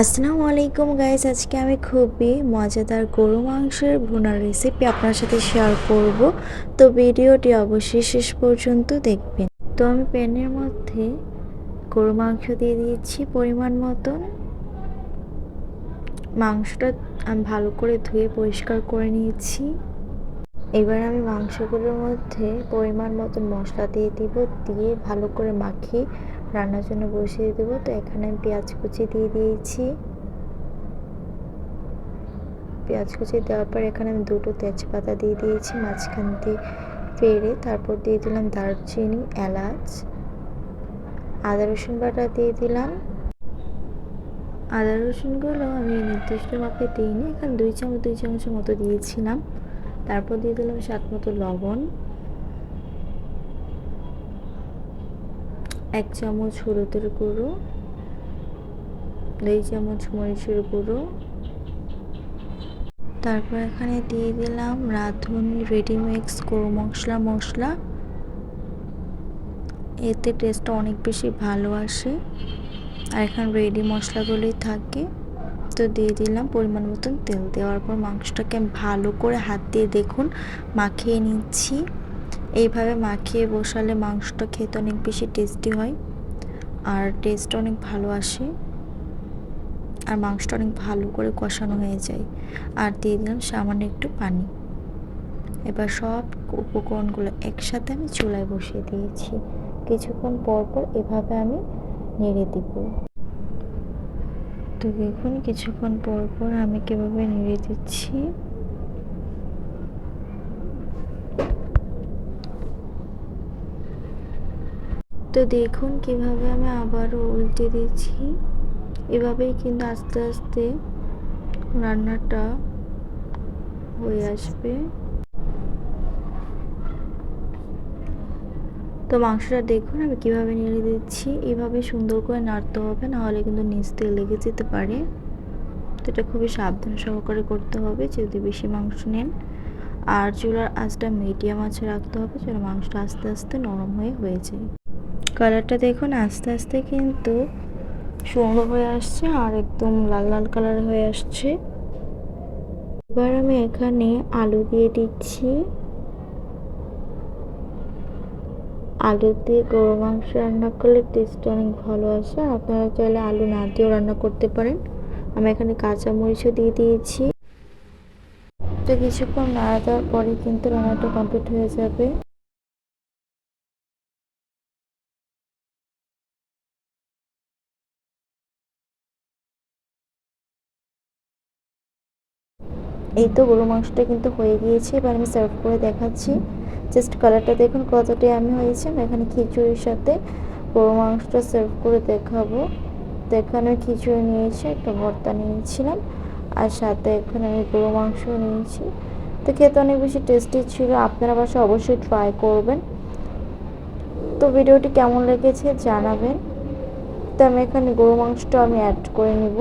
আসসালামু আলাইকুম গাইস আজকে আমি খুবই মজাদার গরু মাংসের ভুনার রেসিপি আপনার সাথে শেয়ার করব। তো ভিডিওটি অবশ্যই শেষ পর্যন্ত দেখবেন। তো আমি প্যানের মধ্যে গরু মাংস দিয়ে দিয়েছি পরিমাণ মতন। মাংসটা আমি ভালো করে ধুয়ে পরিষ্কার করে নিয়েছি। এবার আমি মাংসগুলোর মধ্যে পরিমাণ মতন মশলা দিয়ে দিব, দিয়ে ভালো করে মাখিয়ে রান্নার জন্য বসিয়ে দেবো। তো এখানে পেঁয়াজ কুচি দিয়ে দিয়েছি। পেঁয়াজ কুচি দেওয়ার পর এখানে আমি দুটো তেজপাতা দিয়ে দিয়েছি, মাঝখান দিয়ে পেড়ে তারপর দিয়ে দিলাম দারচিনি, এলাচ, আদা রসুন বাটা দিয়ে দিলাম। আদা রসুনগুলো আমি নির্দিষ্ট মাপে দিইনি, এখানে দুই চামচ, দুই চামচের মতো দিয়েছিলাম। তারপর দিয়ে দিলাম স্বাদ মতো লবণ। এক চামচ হলুদের গুঁড়ো, দুই চামচ মরিচের গুঁড়ো। তারপর এখানে দিয়ে দিলাম রাঁধুনি রেডিমিক্স গরু মশলা মশলা। এতে টেস্টটা অনেক বেশি ভালো আসে। আর এখানে রেডি মশলাগুলোই থাকে। তো দিয়ে দিলাম পরিমাণ মতন তেল। দেওয়ার পর মাংসটাকে ভালো করে হাত দিয়ে দেখুন, মাখিয়ে নিচ্ছি। এইভাবে মাখিয়ে বসালে মাংসটা খেতে অনেক বেশি টেস্টি হয়। আর টেস্ট অনেক ভালো আসে। আর মাংসটা অনেক ভালো করে কষানো হয়ে যায়। আর দিয়ে দিলাম সামান্য একটু পানি। এবার সব উপকরণগুলো একসাথে আমি চুলায় বসিয়ে দিয়েছি। কিছুক্ষণ পর পর এভাবে আমি নেড়ে দিব। তো দেখুন, কিছুক্ষণ পর পর আমি কীভাবে নেড়ে দিচ্ছি। তো দেখুন কীভাবে আমি আবারও উল্টে দিচ্ছি। এভাবেই কিন্তু আস্তে আস্তে রান্নাটা হয়ে আসবে। তো মাংসটা দেখুন আমি কীভাবে নেড়ে দিচ্ছি। এভাবে সুন্দর করে নাড়তে হবে, নাহলে কিন্তু নিচ থেকে লেগে যেতে পারে। তো এটা খুবই সাবধান সহকারে করতে হবে, যদি বেশি মাংস নেন। আর চুলার আঁচটা মিডিয়াম আঁচে রাখতে হবে, যেন মাংসটা আস্তে আস্তে নরম হয়ে হয়ে যায়। কালারটা দেখুন, আস্তে আস্তে কিন্তু সুন্দর হয়ে আসছে আর একদম লাল লাল কালার হয়ে আসছে। এবার আমি এখানে আলু দিয়ে দিচ্ছি। আলু দিয়ে গরু মাংস রান্না করলে টেস্ট অনেক ভালো আসে। আপনারা চাইলে আলু না দিয়েও রান্না করতে পারেন। আমি এখানে কাঁচা মরিচও দিয়ে দিয়েছি। তো কিছুক্ষণ নাড়া দেওয়ার পরে কিন্তু রান্নাটা কমপ্লিট হয়ে যাবে। এই তো গরু মাংসটা কিন্তু হয়ে গিয়েছে। এবার আমি সার্ভ করে দেখাচ্ছি। জাস্ট কালারটা দেখুন কতটাই আমি হয়েছে। আমি এখানে খিচুড়ির সাথে গরু মাংসটা সার্ভ করে দেখাবো। তো এখানে খিচুড়ি নিয়েছি, একটা ভর্তা নিয়েছিলাম, আর সাথে এখানে আমি গরু মাংস নিয়েছি। তো খেতে অনেক বেশি টেস্টি ছিল, আপনারা বাসা অবশ্যই ট্রাই করবেন। তো ভিডিওটি কেমন লেগেছে জানাবেন। তো আমি এখানে গরু মাংসটা আমি অ্যাড করে নিব।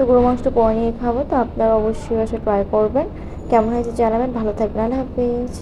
তো গরু মাংসটা পরে নিয়ে খাব, তো আপনারা অবশ্যই এসে ট্রাই করবেন। কেমন হয়েছে জানাবেন, ভালো থাকবেন, আল্লাহ হাফিজ।